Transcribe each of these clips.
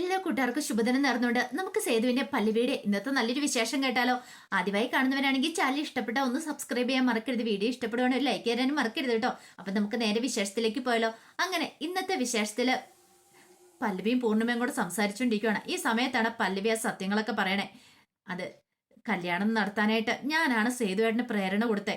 എല്ലാ കൂട്ടുകാർക്കും ശുഭദിനം നേർന്നുകൊണ്ട് നമുക്ക് സേതുവിന്റെ പല്ലുവീട്. ഇന്നത്തെ നല്ലൊരു വിശേഷം കേട്ടാലോ? ആദ്യമായി കാണുന്നവരാണെങ്കിൽ ചാനൽ ഇഷ്ടപ്പെട്ട ഒന്ന് സബ്സ്ക്രൈബ് ചെയ്യാൻ മറക്കരുത്. വീഡിയോ ഇഷ്ടപ്പെടുവാണെങ്കിൽ ലൈക്ക് ചെയ്യാനും മറക്കരുത് കേട്ടോ. അപ്പൊ നമുക്ക് നേരെ വിശേഷത്തിലേക്ക് പോയാലോ? അങ്ങനെ ഇന്നത്തെ വിശേഷത്തിൽ പല്ലവിയും പൂർണിമയും കൂടെ സംസാരിച്ചുകൊണ്ടിരിക്കുകയാണ് ഈ സമയത്താണ് പല്ലവി ആ സത്യങ്ങളൊക്കെ പറയണേ. അത് കല്യാണം നടത്താനായിട്ട് ഞാനാണ് സേതുവേട്ടന് പ്രേരണ കൊടുത്തേ.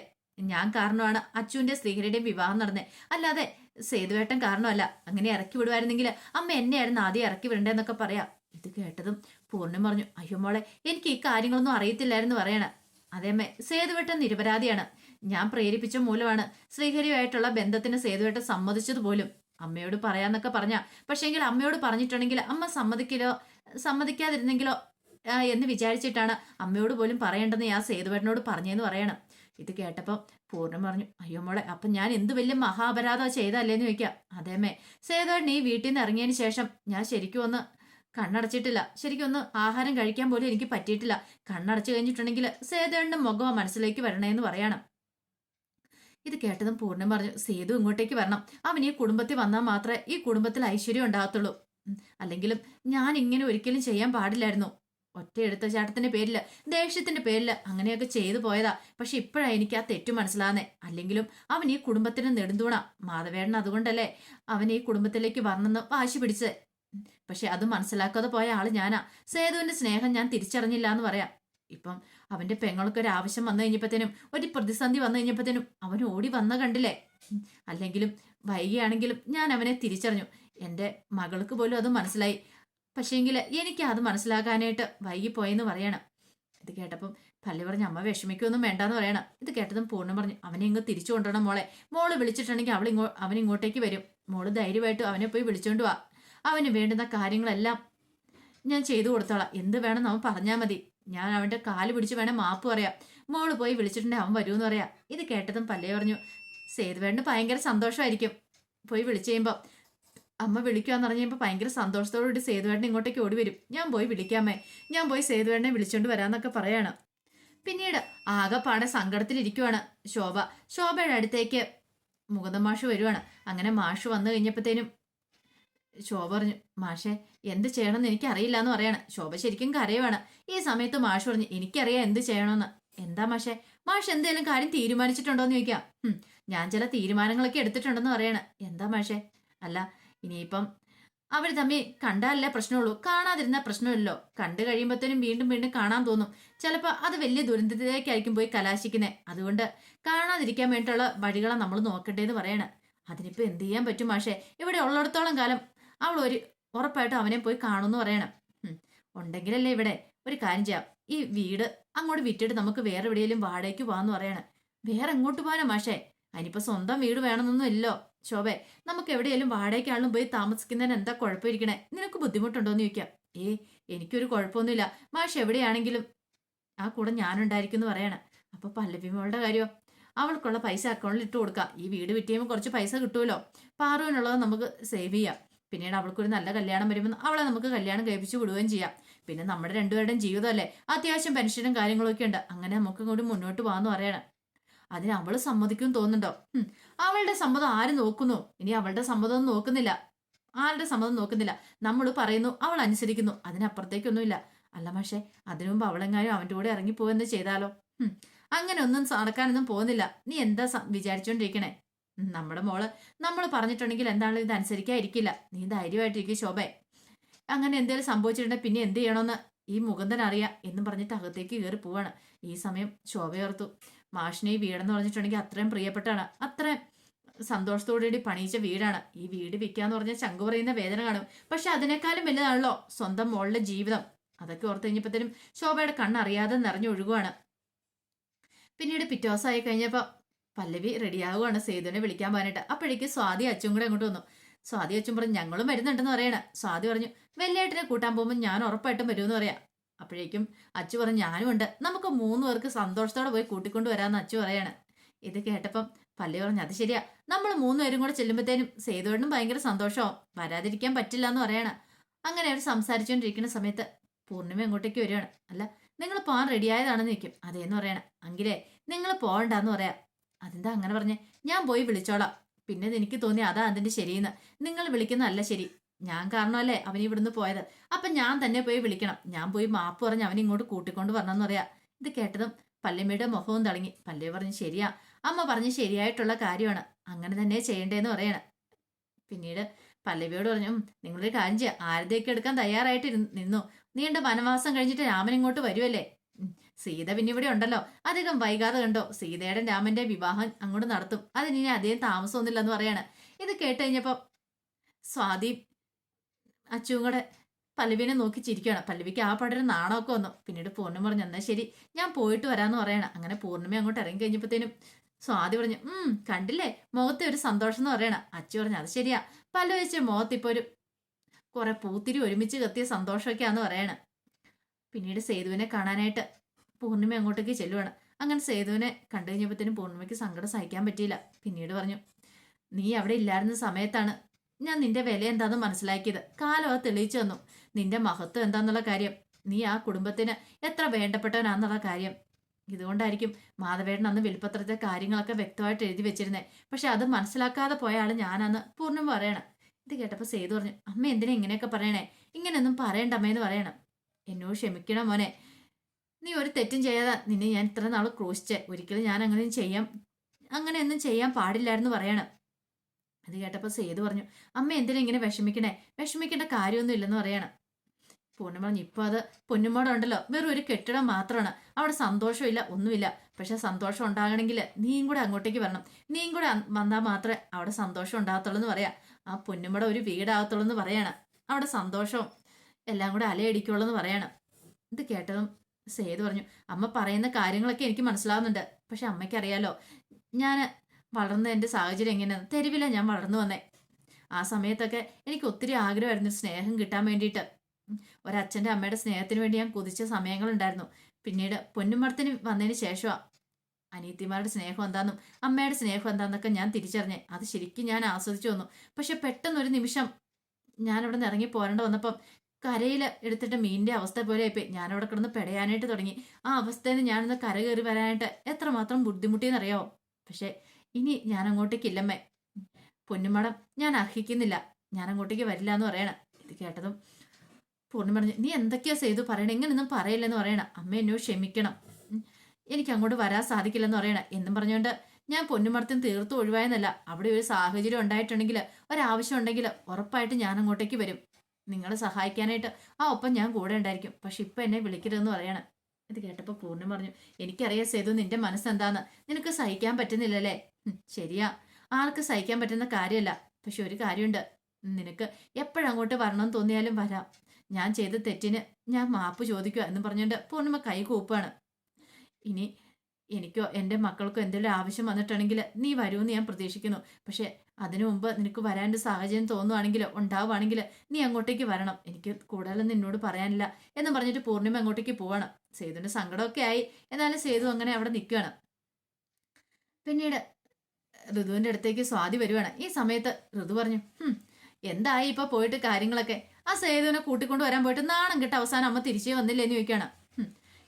ഞാൻ കാരണമാണ് അച്ചുവിന്റെ ശ്രീഹരിയുടെയും വിവാഹം നടന്നേ. അല്ലാതെ സേതുവേട്ടൻ കാരണമല്ല. അങ്ങനെ ഇറക്കി വിടുമായിരുന്നെങ്കിൽ അമ്മ എന്നെയായിരുന്നു ആദ്യം ഇറക്കി വിടണ്ടെന്നൊക്കെ പറയാം. ഇത് കേട്ടതും പൂർണം പറഞ്ഞു അയ്യോ മോളെ എനിക്ക് ഈ കാര്യങ്ങളൊന്നും അറിയത്തില്ലായിരുന്നു പറയണ. അതേമേ സേതുവേട്ടൻ നിരപരാധിയാണ്. ഞാൻ പ്രേരിപ്പിച്ച മൂലമാണ് ശ്രീഹരിയുമായിട്ടുള്ള ബന്ധത്തിന് സേതുവേട്ടൻ സമ്മതിച്ചത് പോലും. അമ്മയോട് പറയാന്നൊക്കെ പറഞ്ഞ പക്ഷേങ്കിൽ അമ്മയോട് പറഞ്ഞിട്ടുണ്ടെങ്കിൽ അമ്മ സമ്മതിക്കലോ സമ്മതിക്കാതിരുന്നെങ്കിലോ എന്ന് വിചാരിച്ചിട്ടാണ് അമ്മയോട് പോലും പറയേണ്ടെന്ന് ഞാൻ സേതുവേട്ടനോട് പറഞ്ഞേന്ന് പറയണം. ഇത് കേട്ടപ്പോൾ പൂർണം പറഞ്ഞു അയ്യോ മോളെ അപ്പം ഞാൻ എന്ത് വലിയ മഹാപരാധം ചെയ്തല്ലേന്ന് ചോദിക്കാം. അതേമേ സേതുവേട്ടൻ ഈ വീട്ടിൽ നിന്ന് ഇറങ്ങിയതിന് ശേഷം ഞാൻ ശരിക്കും ഒന്ന് കണ്ണടച്ചിട്ടില്ല. ശരിക്കും ഒന്ന് ആഹാരം കഴിക്കാൻ പോലും എനിക്ക് പറ്റിയിട്ടില്ല. കണ്ണടച്ചു കഴിഞ്ഞിട്ടുണ്ടെങ്കിൽ സേതുവേട്ടന്റെ മുഖം മനസ്സിലേക്ക് വരണേന്ന് പറയണം. ഇത് കേട്ടതും പൂർണം പറഞ്ഞു സേതു ഇങ്ങോട്ടേക്ക് വരണം. അവൻ ഈ കുടുംബത്തിൽ വന്നാൽ മാത്രമേ ഈ കുടുംബത്തിൽ ഐശ്വര്യം ഉണ്ടാകത്തുള്ളൂ. അല്ലെങ്കിലും ഞാൻ ഇങ്ങനെ ഒരിക്കലും ചെയ്യാൻ പാടില്ലായിരുന്നു. ഒറ്റ എടുത്ത ചാട്ടത്തിന്റെ പേരിൽ ദേഷ്യത്തിന്റെ പേരിൽ അങ്ങനെയൊക്കെ ചെയ്തു പോയതാ. പക്ഷെ ഇപ്പോഴാ എനിക്ക് ആ തെറ്റു മനസ്സിലാകുന്നേ അല്ലെങ്കിലും അവൻ ഈ കുടുംബത്തിന് നെടുന്തൂണ. മാധവേടൻ അതുകൊണ്ടല്ലേ അവൻ ഈ കുടുംബത്തിലേക്ക് വരണമെന്ന് വാശി പിടിച്ചത്. പക്ഷെ അത് മനസ്സിലാക്കാതെ പോയ ആൾ ഞാനാ. സേതുവിന്റെ സ്നേഹം ഞാൻ തിരിച്ചറിഞ്ഞില്ല എന്ന് പറയാം. ഇപ്പം അവന്റെ പെങ്ങൾക്ക് ഒരു ആവശ്യം വന്നു കഴിഞ്ഞപ്പോഴത്തേനും ഒരു പ്രതിസന്ധി വന്നു കഴിഞ്ഞപ്പോഴത്തേനും അവൻ ഓടി വന്ന കണ്ടില്ലേ? അല്ലെങ്കിലും വൈകിയാണെങ്കിലും ഞാൻ അവനെ തിരിച്ചറിഞ്ഞു. എന്റെ മകൾക്ക് പോലും അത് മനസ്സിലായി. പക്ഷേങ്കിൽ എനിക്ക് അത് മനസ്സിലാക്കാനായിട്ട് വൈകിപ്പോയെന്ന് പറയണം. ഇത് കേട്ടപ്പം പല്ലി പറഞ്ഞ് അമ്മ വിഷമിക്കൊന്നും വേണ്ടാന്ന് പറയണം. ഇത് കേട്ടതും പൂർണം പറഞ്ഞു അവനെ ഇങ്ങ് തിരിച്ചു കൊണ്ടുവരണം മോളെ. മോൾ വിളിച്ചിട്ടുണ്ടെങ്കിൽ അവൾ അവൻ ഇങ്ങോട്ടേക്ക് വരും. മോൾ ധൈര്യമായിട്ട് അവനെ പോയി വിളിച്ചോണ്ട് വാ. അവന് വേണ്ടുന്ന കാര്യങ്ങളെല്ലാം ഞാൻ ചെയ്തു കൊടുത്തോളാം. എന്ത് വേണം അവൻ പറഞ്ഞാൽ മതി. ഞാൻ അവന്റെ കാൽ പിടിച്ച് വേണം മാപ്പ് പറയാം. മോൾ പോയി വിളിച്ചിട്ടുണ്ടെങ്കിൽ അവൻ വരുമെന്ന് പറയാം. ഇത് കേട്ടതും പല്ലേ പറഞ്ഞു സേതുവേണ്ടി ഭയങ്കര സന്തോഷമായിരിക്കും പോയി വിളിച്ചു കഴിയുമ്പോൾ അമ്മ വിളിക്കാന്ന് പറഞ്ഞപ്പോൾ ഭയങ്കര സന്തോഷത്തോടുകൂടി സേതുവേട്ടൻ ഇങ്ങോട്ടേക്ക് ഓടി വരും ഞാൻ പോയി വിളിക്കാമേ. ഞാൻ പോയി സേതുവേട്ടനെ വിളിച്ചുകൊണ്ട് വരാന്നൊക്കെ പറയാണ്. പിന്നീട് ആകെപ്പാടെ സങ്കടത്തിലിരിക്കുവാണ് ശോഭ. ശോഭയുടെ അടുത്തേക്ക് മുകുന്ദ മാഷ് വരുവാണ്. അങ്ങനെ മാഷ് വന്നു കഴിഞ്ഞപ്പോഴത്തേനും ശോഭ പറഞ്ഞു മാഷെ എന്ത് ചെയ്യണമെന്ന് എനിക്കറിയില്ല എന്ന് പറയാണ്. ശോഭ ശരിക്കും കരയുവാണ്. ഈ സമയത്ത് മാഷ് പറഞ്ഞു എനിക്കറിയാം എന്ത് ചെയ്യണമെന്ന്. എന്താ മാഷെ? മാഷ് എന്തെങ്കിലും കാര്യം തീരുമാനിച്ചിട്ടുണ്ടോ എന്ന് ചോദിക്കാം ഞാൻ ചില തീരുമാനങ്ങളൊക്കെ എടുത്തിട്ടുണ്ടെന്ന് പറയാണ്. എന്താ മാഷെ? അല്ല ഇനിയിപ്പം അവർ തമ്മിൽ കണ്ടാലല്ലേ പ്രശ്നമുള്ളൂ. കാണാതിരുന്ന പ്രശ്നമില്ലല്ലോ. കണ്ടു കഴിയുമ്പോഴത്തേനും വീണ്ടും വീണ്ടും കാണാൻ തോന്നും. ചിലപ്പോൾ അത് വലിയ ദുരന്തത്തിലേക്കായിരിക്കും പോയി കലാശിക്കുന്നത് അതുകൊണ്ട് കാണാതിരിക്കാൻ വേണ്ടിയിട്ടുള്ള വഴികളെ നമ്മൾ നോക്കട്ടെ എന്ന് പറയണം. അതിനിപ്പോൾ എന്ത് ചെയ്യാൻ പറ്റും പക്ഷേ ഇവിടെ ഉള്ളിടത്തോളം കാലം അവൾ ഒരു ഉറപ്പായിട്ടും അവനെ പോയി കാണുമെന്ന് പറയണം. ഉണ്ടെങ്കിലല്ലേ ഇവിടെ ഒരു കാര്യം ചെയ്യാം. ഈ വീട് അങ്ങോട്ട് വിറ്റിട്ട് നമുക്ക് വേറെ എവിടെയെങ്കിലും വാടകയ്ക്ക് പോകാമെന്ന് പറയണം. വേറെ എങ്ങോട്ട് പോകാനും മാഷേ? അതിനിപ്പോൾ സ്വന്തം വീട് വേണമെന്നൊന്നും ഇല്ലോ. ശോഭേ നമുക്ക് എവിടെയെങ്കിലും വാടകയ്ക്കാളും പോയി താമസിക്കുന്നതിന് എന്താ കുഴപ്പമിരിക്കണേ? നിനക്ക് ബുദ്ധിമുട്ടുണ്ടോന്ന് ചോദിക്കാം. ഏ എനിക്കൊരു കുഴപ്പമൊന്നുമില്ല. മാഷ് എവിടെയാണെങ്കിലും ആ കൂടെ ഞാനുണ്ടായിരിക്കും എന്ന് പറയണം. അപ്പൊ പല്ലവി മോളുടെ കാര്യമോ അവൾക്കുള്ള പൈസ അക്കൗണ്ടിൽ ഇട്ട് കൊടുക്കാം. ഈ വീട് വിറ്റിയുമ്പോൾ കുറച്ച് പൈസ കിട്ടുമല്ലോ. പാറുവിനുള്ളത് നമുക്ക് സേവ് ചെയ്യാം. പിന്നീട് അവൾക്കൊരു നല്ല കല്യാണം വരുമ്പോൾ അവളെ നമുക്ക് കല്യാണം കഴിപ്പിച്ച് വിടുകയും ചെയ്യാം. പിന്നെ നമ്മുടെ രണ്ടുപേരുടെയും ജീവിതമല്ലേ? അത്യാവശ്യം പെൻഷനും കാര്യങ്ങളൊക്കെ ഉണ്ട്. അങ്ങനെ നമുക്ക് ഇങ്ങോട്ട് മുന്നോട്ട് പോകാമെന്ന് പറയണം. അതിന് അവൾ സമ്മതിക്കും തോന്നുന്നുണ്ടോ? അവളുടെ സമ്മതം ആര് നോക്കുന്നു? ഇനി അവളുടെ സമ്മതം നോക്കുന്നില്ല. ആരുടെ സമ്മതം നോക്കുന്നില്ല? നമ്മൾ പറയുന്നു അവൾ അനുസരിക്കുന്നു. അതിനപ്പുറത്തേക്കൊന്നുമില്ല. അല്ല പക്ഷേ അതിനു മുമ്പ് അവളെങ്ങാനും അവന്റെ കൂടെ ഇറങ്ങിപ്പോവെന്ന് ചെയ്താലോ? അങ്ങനെ ഒന്നും നടക്കാനൊന്നും പോകുന്നില്ല. നീ എന്താ വിചാരിച്ചോണ്ടിരിക്കണേ? നമ്മുടെ മോൾ നമ്മൾ പറഞ്ഞിട്ടുണ്ടെങ്കിൽ എന്താണ് ഇത് അനുസരിക്കാതിരിക്കില്ല. നീ ധൈര്യമായിട്ടിരിക്കും ശോഭേ. അങ്ങനെ എന്തെങ്കിലും സംഭവിച്ചിട്ടുണ്ടെങ്കിൽ പിന്നെ എന്ത് ചെയ്യണമെന്ന് ഈ മുകുന്ദൻ അറിയാം എന്നും പറഞ്ഞിട്ട് അകത്തേക്ക് കയറി പോവാണ്. ഈ സമയം ശോഭയോർത്തു മാഷിനെ ഈ വീടെന്ന് പറഞ്ഞിട്ടുണ്ടെങ്കിൽ അത്രയും പ്രിയപ്പെട്ടാണ് അത്രയും സന്തോഷത്തോടുകൂടി പണിയിച്ച വീടാണ്. ഈ വീട് വിൽക്കാന്ന് പറഞ്ഞാൽ ചങ്കു പറയുന്ന വേദന കാണും. പക്ഷെ അതിനേക്കാളും വലുതാണല്ലോ സ്വന്തം മോളുടെ ജീവിതം. അതൊക്കെ ഓർത്ത് കഴിഞ്ഞപ്പോഴത്തേനും ശോഭയുടെ കണ്ണറിയാതെ നിറഞ്ഞൊഴുകുവാണ് പിന്നീട് പിറ്റേ ദിവസമായി കഴിഞ്ഞപ്പോൾ പല്ലവി റെഡിയാവുകയാണ് സേതുവിനെ വിളിക്കാൻ പോകാനായിട്ട് അപ്പോഴേക്ക് സ്വാതി അച്ചും കൂടെ അങ്ങോട്ട് വന്നു. സ്വാതി അച്ചും പറഞ്ഞു ഞങ്ങളും വരുന്നുണ്ടെന്ന് പറയണ. സ്വാതി പറഞ്ഞു വെല്ലേട്ടിനെ കൂട്ടാൻ പോകുമ്പോൾ ഞാൻ ഉറപ്പായിട്ടും വരുമെന്ന് പറയാം. അപ്പോഴേക്കും അച്ചു പറഞ്ഞു ഞാനും ഉണ്ട്. നമുക്ക് മൂന്ന് പേർക്ക് സന്തോഷത്തോടെ പോയി കൂട്ടിക്കൊണ്ട് വരാമെന്ന് അച്ചു പറയാണ്. ഇത് കേട്ടപ്പം പല്ലി പറഞ്ഞു അത് ശരിയാ. നമ്മൾ മൂന്നുപേരും കൂടെ ചെല്ലുമ്പോഴത്തേനും സേതുവേട്ടനും ഭയങ്കര സന്തോഷമാവും വരാതിരിക്കാൻ പറ്റില്ല എന്ന് പറയാണ്. അങ്ങനെ അവർ സംസാരിച്ചുകൊണ്ടിരിക്കുന്ന സമയത്ത് പൂർണിമ എങ്ങോട്ടേക്ക് വരികയാണ്. അല്ല നിങ്ങൾ പോകാൻ റെഡിയായതാണെന്ന് നിൽക്കും അതേന്ന് പറയണം. അങ്കിലേ നിങ്ങൾ പോകണ്ടെന്ന് പറയാം. അതെന്താ അങ്ങനെ പറഞ്ഞേ? ഞാൻ പോയി വിളിച്ചോളാം. പിന്നെ എനിക്ക് തോന്നി അതാ അതിന്റെ ശരിയെന്ന്. നിങ്ങൾ വിളിക്കുന്നതല്ല ശരി. ഞാൻ കാരണമല്ലേ അവൻ ഇവിടുന്ന് പോയത്? അപ്പൊ ഞാൻ തന്നെ പോയി വിളിക്കണം. ഞാൻ പോയി മാപ്പ് പറഞ്ഞ് അവൻ ഇങ്ങോട്ട് കൂട്ടിക്കൊണ്ട് വരണമെന്ന് പറയാ. ഇത് കേട്ടതും പല്ലമ്മയുടെ മുഖവും തളങ്ങി. പല്ലവി പറഞ്ഞു ശരിയാ. അമ്മ പറഞ്ഞ് ശരിയായിട്ടുള്ള കാര്യമാണ്. അങ്ങനെ തന്നെ ചെയ്യണ്ടേന്ന് പറയണ. പിന്നീട് പല്ലവിയോട് പറഞ്ഞു "ഉം, നിങ്ങളൊരു കാര്യം ചെയ്യാം. ആരതേക്ക് എടുക്കാൻ തയ്യാറായിട്ട് നിന്നു. നീണ്ട വനവാസം കഴിഞ്ഞിട്ട് രാമൻ ഇങ്ങോട്ട് വരുമല്ലേ സീത പിന്നെ ഇവിടെ ഉണ്ടല്ലോ. അധികം വൈകാതെ കണ്ടോ? സീതയുടെ രാമന്റെ വിവാഹം അങ്ങോട്ട് നടത്തും. അതിനി അധികം താമസമൊന്നുമില്ലെന്ന് പറയാണ്. ഇത് കേട്ട് കഴിഞ്ഞപ്പോ സ്വാതി അച്ചുവും കൂടെ പല്ലവിനെ നോക്കി ചിരിക്കുകയാണ് പല്ലവിക്ക് ആ പടരം നാണമൊക്കെ വന്നു. പിന്നീട് പൂർണിമ പറഞ്ഞു എന്നാ ശരി ഞാൻ പോയിട്ട് വരാന്ന് പറയണം. അങ്ങനെ പൂർണിമ അങ്ങോട്ട് ഇറങ്ങി കഴിഞ്ഞപ്പോഴത്തേനും സ്വാതി പറഞ്ഞു ഉം കണ്ടില്ലേ? മുഖത്തെ ഒരു സന്തോഷം എന്ന് പറയണം. അച്ചു പറഞ്ഞു അത് ശരിയാ. പല വെച്ച് മുഖത്ത് ഇപ്പൊ ഒരു കുറെ പൂത്തിരി ഒരുമിച്ച് കത്തിയ സന്തോഷമൊക്കെയാന്ന് പറയണം. പിന്നീട് സേതുവിനെ കാണാനായിട്ട് പൂർണിമ അങ്ങോട്ടേക്ക് ചെല്ലുവാണ്. അങ്ങനെ സേതുവിനെ കണ്ടു കഴിഞ്ഞപ്പോഴത്തേനും പൂർണിമയ്ക്ക് സങ്കടം സഹിക്കാൻ പറ്റിയില്ല. പിന്നീട് പറഞ്ഞു നീ അവിടെ ഇല്ലായിരുന്ന സമയത്താണ് ഞാൻ നിന്റെ വില എന്താന്ന് മനസ്സിലാക്കിയത്? കാലം അത് തെളിയിച്ചു തന്നു. നിന്റെ മഹത്വം എന്താന്നുള്ള കാര്യം. നീ ആ കുടുംബത്തിന് എത്ര വേണ്ടപ്പെട്ടവനാന്നുള്ള കാര്യം. ഇതുകൊണ്ടായിരിക്കും മാധവേടൻ അന്ന് വിൽപ്പത്രത്തെ കാര്യങ്ങളൊക്കെ വ്യക്തമായിട്ട് എഴുതി വെച്ചിരുന്നേ. പക്ഷെ അത് മനസ്സിലാക്കാതെ പോയ ആൾ ഞാനന്ന് പൂർണം പറയണം. ഇത് കേട്ടപ്പോൾ സേതു പറഞ്ഞു അമ്മ എന്തിനാ ഇങ്ങനെയൊക്കെ പറയണേ? ഇങ്ങനെയൊന്നും പറയണ്ട അമ്മയെന്ന് പറയണം. എന്നോട് ക്ഷമിക്കണം മോനെ. നീ ഒരു തെറ്റും ചെയ്യാതെ നിന്നെ ഞാൻ ഇത്ര നാൾ ക്രൂശിച്ചേ. ഒരിക്കലും ഞാൻ അങ്ങനെ ചെയ്യാം അങ്ങനെയൊന്നും ചെയ്യാൻ പാടില്ലായിരുന്നു പറയണം. അത് കേട്ടപ്പോൾ സേതു പറഞ്ഞു അമ്മ എന്തിനാ ഇങ്ങനെ വിഷമിക്കണേ? വിഷമിക്കേണ്ട കാര്യമൊന്നും ഇല്ലെന്ന് പറയണം. പൂർണിമ പറഞ്ഞു ഇപ്പോൾ അത് പൊന്നുമോടുണ്ടല്ലോ വെറും ഒരു കെട്ടിടം മാത്രമാണ് അവിടെ സന്തോഷമില്ല ഒന്നുമില്ല. പക്ഷെ സന്തോഷം ഉണ്ടാകണമെങ്കിൽ നീയും കൂടെ അങ്ങോട്ടേക്ക് വരണം. നീയും കൂടെ വന്നാൽ മാത്രമേ അവിടെ സന്തോഷം ഉണ്ടാകത്തുള്ളൂ എന്ന് പറയാം. ആ പൊന്നുമോടെ ഒരു വീടാകത്തുള്ളൂ എന്ന് പറയാണ്. അവിടെ സന്തോഷവും എല്ലാം കൂടെ അലയടിക്കുള്ളൂ എന്ന് പറയണം. ഇത് കേട്ടതും സേതു പറഞ്ഞു അമ്മ പറയുന്ന കാര്യങ്ങളൊക്കെ എനിക്ക് മനസ്സിലാവുന്നുണ്ട്. പക്ഷെ അമ്മയ്ക്കറിയാലോ ഞാൻ വളർന്ന എന്റെ സാഹചര്യം എങ്ങനെയാണ് തെരുവില്ല ഞാൻ വളർന്നു വന്നേ. ആ സമയത്തൊക്കെ എനിക്ക് ഒത്തിരി ആഗ്രഹമായിരുന്നു സ്നേഹം കിട്ടാൻ വേണ്ടിയിട്ട്. ഒരച്ഛന്റെ അമ്മയുടെ സ്നേഹത്തിന് വേണ്ടി ഞാൻ കുതിച്ച സമയങ്ങളുണ്ടായിരുന്നു. പിന്നീട് പൊന്നുമടത്തിന് വന്നതിന് ശേഷമാ. അനീത്തിമാരുടെ സ്നേഹം എന്താന്നും അമ്മയുടെ സ്നേഹം എന്താന്നൊക്കെ ഞാൻ തിരിച്ചറിഞ്ഞേ. അത് ശരിക്കും ഞാൻ ആസ്വദിച്ചു വന്നു. പക്ഷെ പെട്ടെന്നൊരു നിമിഷം ഞാൻ അവിടെ നിന്ന് ഇറങ്ങി പോരേണ്ട വന്നപ്പം കരയിൽ എടുത്തിട്ട് മീനിന്റെ അവസ്ഥ പോലെ ആയിപ്പോയി. ഞാനവിടെ കിടന്ന് പെടയാനായിട്ട് തുടങ്ങി. ആ അവസ്ഥയിൽ നിന്ന് ഞാനൊന്ന് കര കയറി വരാനായിട്ട് എത്രമാത്രം ബുദ്ധിമുട്ടിയെന്നറിയാവോ? പക്ഷെ ഇനി ഞാൻ അങ്ങോട്ടേക്ക് ഇല്ലമ്മേ. പൊന്നുമടം ഞാൻ അർഹിക്കുന്നില്ല. ഞാൻ അങ്ങോട്ടേക്ക് വരില്ല എന്ന് പറയണം. ഇത് കേട്ടതും പൂർണിമ പറഞ്ഞു നീ എന്തൊക്കെയാ ചെയ്തു പറയണേ? ഇങ്ങനൊന്നും പറയില്ലെന്ന് പറയണം. അമ്മ എന്നോ ക്ഷമിക്കണം. എനിക്ക് അങ്ങോട്ട് വരാൻ സാധിക്കില്ലെന്ന് പറയണം. എന്നും പറഞ്ഞുകൊണ്ട് ഞാൻ പൊന്നുമടത്തിന് തീർത്തും ഒഴിവായെന്നല്ല. അവിടെ ഒരു സാഹചര്യം ഉണ്ടായിട്ടുണ്ടെങ്കിൽ ഒരാവശ്യം ഉണ്ടെങ്കിൽ ഉറപ്പായിട്ട് ഞാൻ അങ്ങോട്ടേക്ക് വരും. നിങ്ങളെ സഹായിക്കാനായിട്ട് ആ ഒപ്പം ഞാൻ കൂടെ ഉണ്ടായിരിക്കും. പക്ഷെ ഇപ്പം എന്നെ വിളിക്കരുതെന്ന് പറയണം. ഇത് കേട്ടപ്പോൾ പൂർണം പറഞ്ഞു എനിക്കറിയാം സേതു നിന്റെ മനസ്സെന്താന്ന്. നിനക്ക് സഹിക്കാൻ പറ്റുന്നില്ലല്ലേ? ശരിയാ. ആർക്ക് സഹിക്കാൻ പറ്റുന്ന കാര്യമല്ല. പക്ഷെ ഒരു കാര്യമുണ്ട്. നിനക്ക് എപ്പോഴങ്ങോട്ട് വരണമെന്ന് തോന്നിയാലും വരാം. ഞാൻ ചെയ്ത തെറ്റിന് ഞാൻ മാപ്പ് ചോദിക്കുക എന്ന് പറഞ്ഞുകൊണ്ട് പൂർണിമ കൈ കൂപ്പാണ്. ഇനി എനിക്കോ എന്റെ മക്കൾക്കോ എന്തെങ്കിലും ആവശ്യം വന്നിട്ടുണ്ടെങ്കിൽ നീ വരുമെന്ന് ഞാൻ പ്രതീക്ഷിക്കുന്നു. പക്ഷേ അതിനു മുമ്പ് നിനക്ക് വരാന്റെ സാഹചര്യം തോന്നുവാണെങ്കിൽ ഉണ്ടാവുകയാണെങ്കിൽ നീ അങ്ങോട്ടേക്ക് വരണം. എനിക്ക് കൂടുതലൊന്നും നിന്നോട് പറയാനില്ല എന്ന് പറഞ്ഞിട്ട് പൂർണിമ അങ്ങോട്ടേക്ക് പോവാണ്. സേതുവിന്റെ സങ്കടമൊക്കെ ആയി. എന്നാലും സേതു അങ്ങനെ അവിടെ നിൽക്കുകയാണ്. പിന്നീട് ഋതുവിന്റെ അടുത്തേക്ക് സ്വാതി വരുവാണ്. ഈ സമയത്ത് ഋതു പറഞ്ഞു എന്തായി ഇപ്പൊ പോയിട്ട് കാര്യങ്ങളൊക്കെ? ആ സേതുവിനെ കൂട്ടിക്കൊണ്ട് വരാൻ പോയിട്ട് നാണം കിട്ട അവസാനം അമ്മ തിരിച്ചേ വന്നില്ലേ? എന്ന് ചോദിക്കുകയാണ്.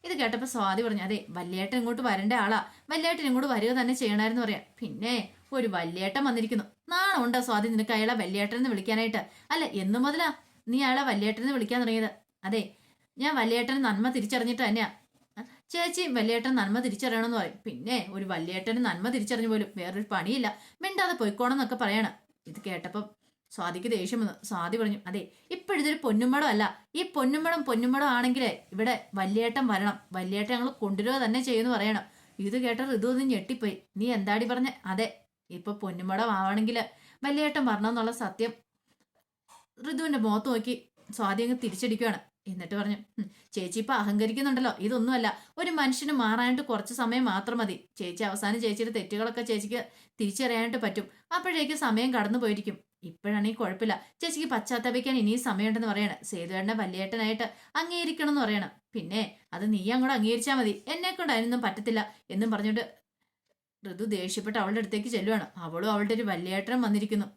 ഇത് കേട്ടപ്പോൾ സ്വാതി പറഞ്ഞു അതെ വല്യേട്ടൻ ഇങ്ങോട്ട് വരേണ്ട ആളാ. വല്യേട്ടൻ ഇങ്ങോട്ട് വരിക തന്നെ ചെയ്യണമായിരുന്നു പറയാം. പിന്നെ ഒരു വല്യേട്ടൻ വന്നിരിക്കുന്നു. നാളെ ഉണ്ടോ സ്വാതി നിനക്ക് അയാളെ വല്യേട്ടൻ എന്ന് വിളിക്കാനായിട്ട്? അല്ല എന്നു മുതലാ. നീ അയാളെ വല്യേട്ടൻ എന്ന് വിളിക്കാൻ തുടങ്ങിയത്. അതെ ഞാൻ വല്യേട്ടൻ നന്മ തിരിച്ചറിഞ്ഞിട്ട് തന്നെയാ. ചേച്ചി വല്യേട്ടൻ നന്മ തിരിച്ചറിയണമെന്ന് പറയും. പിന്നെ ഒരു വല്യേട്ടന് നന്മ തിരിച്ചറിഞ്ഞു പോലും വേറൊരു പണിയില്ല. മിണ്ടാതെ പൊയ്ക്കോണം എന്നൊക്കെ പറയണം. ഇത് കേട്ടപ്പം സ്വാതിക്ക് ദേഷ്യം വന്നു. സ്വാതി പറഞ്ഞു അതെ ഇപ്പോഴിതൊരു പൊന്നുമടം അല്ല. ഈ പൊന്നുമടം പൊന്നുമടം ആണെങ്കിലേ ഇവിടെ വല്യേട്ടൻ വരണം. വല്യേട്ടൻ ഞങ്ങൾ കൊണ്ടുവരിക തന്നെ ചെയ്യുമെന്ന് പറയണം. ഇത് കേട്ട ഋതു ഒന്ന് ഞെട്ടിപ്പോയി. നീ എന്താടി പറഞ്ഞ? അതെ ഇപ്പൊ പൊന്നുമടം ആവണമെങ്കിൽ വല്യേട്ടൻ വരണം എന്നുള്ള സത്യം ഋതുവിന്റെ മുഖത്ത് നോക്കി സ്വാതി അങ്ങ് തിരിച്ചടിക്കുകയാണ് എന്നിട്ട് പറഞ്ഞു ചേച്ചി ഇപ്പൊ അഹങ്കരിക്കുന്നുണ്ടല്ലോ. ഇതൊന്നുമല്ല. ഒരു മനുഷ്യന് മാറാനായിട്ട് കുറച്ച് സമയം മാത്രം മതി. ചേച്ചി അവസാനം ചേച്ചിയുടെ തെറ്റുകളൊക്കെ ചേച്ചിക്ക് തിരിച്ചറിയാനായിട്ട് പറ്റും. അപ്പോഴേക്കും സമയം കടന്നു പോയിരിക്കും ഇപ്പോഴാണെങ്കിൽ കുഴപ്പമില്ല. ചേച്ചിക്ക് പശ്ചാത്തപിക്കാൻ ഇനിയും സമയമുണ്ടെന്ന് പറയണം. സേതുവേട്ടനെ വല്യേട്ടനായിട്ട് അംഗീകരിക്കണം എന്ന് പറയണം. പിന്നെ അത് നീ അങ്ങോട്ട് അംഗീകരിച്ചാൽ മതി. എന്നെ കൊണ്ട് അതിനൊന്നും പറ്റത്തില്ല എന്നും പറഞ്ഞുകൊണ്ട് ഋതു ദേഷ്യപ്പെട്ട് അവളുടെ അടുത്തേക്ക് ചെല്ലുവാണ്. അവളും അവളുടെ ഒരു വല്യേട്ടനും വന്നിരിക്കുന്നു.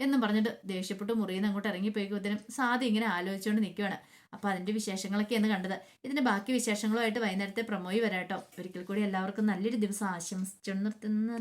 എന്നും പറഞ്ഞിട്ട് ദേഷ്യപ്പെട്ട് മുറിയിൽ നിന്ന് അങ്ങോട്ട് ഇറങ്ങിപ്പോയിക്കുമ്പോഴത്തേനും സാധി ഇങ്ങനെ ആലോചിച്ചുകൊണ്ട് നിൽക്കുകയാണ് അപ്പൊ അതിന്റെ വിശേഷങ്ങളൊക്കെയാണ് കണ്ടത്. ഇതിന്റെ ബാക്കി വിശേഷങ്ങളുമായിട്ട് വൈകുന്നേരത്തെ പ്രമോയി വരാട്ടോ. ഒരിക്കൽ കൂടി എല്ലാവർക്കും നല്ലൊരു ദിവസം ആശംസിച്ചു നിർത്തുന്നു.